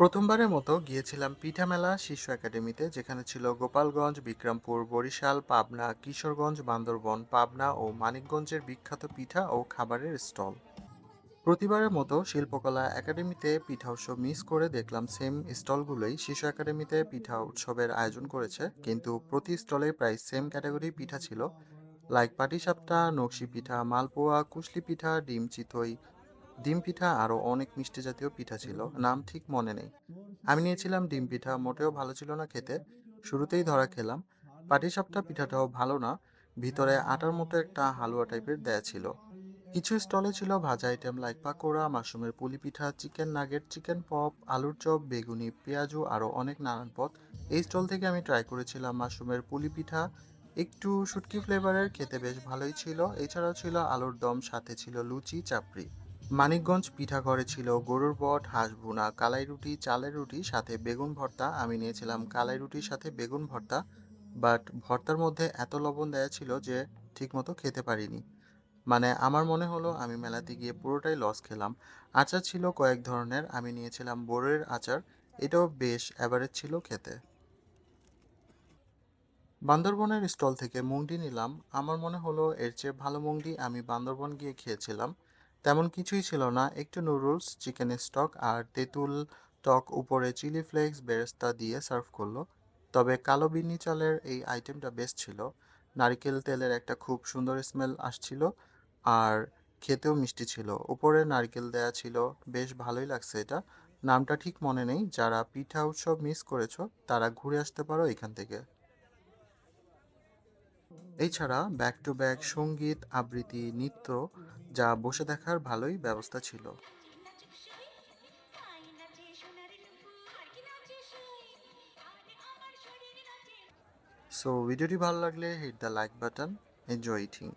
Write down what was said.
প্রথমবারের মতো গিয়েছিলাম পিঠা মেলা শিশু একাডেমিতে, যেখানে ছিল গোপালগঞ্জ, বিক্রমপুর, বরিশাল, পাবনা, কিশোরগঞ্জ, বান্দরবন, পাবনা ও মানিকগঞ্জের বিখ্যাত পিঠা ও খাবারের স্টল। প্রতিবারের মতো শিল্পকলা একাডেমিতে পিঠা উৎসব মিস করে দেখলাম সেম স্টলগুলোই শিশু একাডেমিতে পিঠা উৎসবের আয়োজন করেছে, কিন্তু প্রতি স্টলে প্রায় সেম ক্যাটাগরি পিঠা ছিল। লাইক পাটিসাপটা, নকশি পিঠা, মালপোয়া, কুশলি পিঠা, ডিম চিতই ডিম পিঠা আরও অনেক মিষ্টি জাতীয় পিঠা ছিল, নাম ঠিক মনে নেই। আমি নিয়েছিলাম ডিম পিঠা, মোটেও ভালো ছিল না খেতে। শুরুতেই ধরা খেলাম। পাটিসাপটা পিঠাটাও ভালো না, ভিতরে আটার মতো একটা হালুয়া টাইপের দেয়া ছিল। কিছু স্টলে ছিল ভাজা আইটেম লাইক পাকোড়া, মাশরুমের পুলি পিঠা, চিকেন নাগেট, চিকেন পপ, আলুর চপ, বেগুনি, পেঁয়াজু, আরও অনেক নানান পদ। এই স্টল থেকে আমি ট্রাই করেছিলাম মাশরুমের পুলি পিঠা। একটু শুটকি ফ্লেভারের খেতে বেশ ভালোই ছিল। এছাড়াও ছিল আলুর দম, সাথে ছিল লুচি, চাপড়ি। মানিকগঞ্জ পিঠাঘরে ছিল গরুর বট, হাঁস ভুনা, কালাই রুটি, চালের রুটি, সাথে বেগুন ভর্তা। আমি নিয়েছিলাম কালাই রুটির সাথে বেগুন ভর্তা, বাট ভর্তার মধ্যে এত লবণ দেয়া ছিল যে ঠিকমতো খেতে পারিনি। মানে আমার মনে হলো আমি মেলাতে গিয়ে পুরোটাই লস খেলাম। আচার ছিল কয়েক ধরনের, আমি নিয়েছিলাম বোরের আচার, এটাও বেশ অ্যাভারেজ ছিল খেতে। বান্দরবনের স্টল থেকে মুংডি নিলাম। আমার মনে হলো এর চেয়ে ভালো মুংডি আমি বান্দরবন গিয়ে খেয়েছিলাম। তেমন কিছুই ছিল না। একটু নুডলস চিকেন স্টক আর তেঁতুল টক উপরে চিলি ফ্লেক্স বেরেস্তা দিয়ে সার্ভ করল। তবে কালো বিন্নি চালের এই আইটেমটা বেস্ট ছিল। নারকেল তেলের একটা খুব সুন্দর স্মেল আসছিল আর খেতেও মিষ্টি ছিল। উপরে নারকেল দেয়া ছিল। বেশ ভালোই লাগছে এটা। নামটা ঠিক মনে নেই। যারা পিঠা উৎসব মিস করেছ, তারা ঘুরে আসতে পারো এখান থেকে। এছাড়া ব্যাক টু ব্যাক সংগীত, আবৃত্তি, নৃত্য যা বসে দেখার ভালোই ব্যবস্থা ছিল। সো ভিডিওটি ভালো লাগলে hit the like button enjoy eating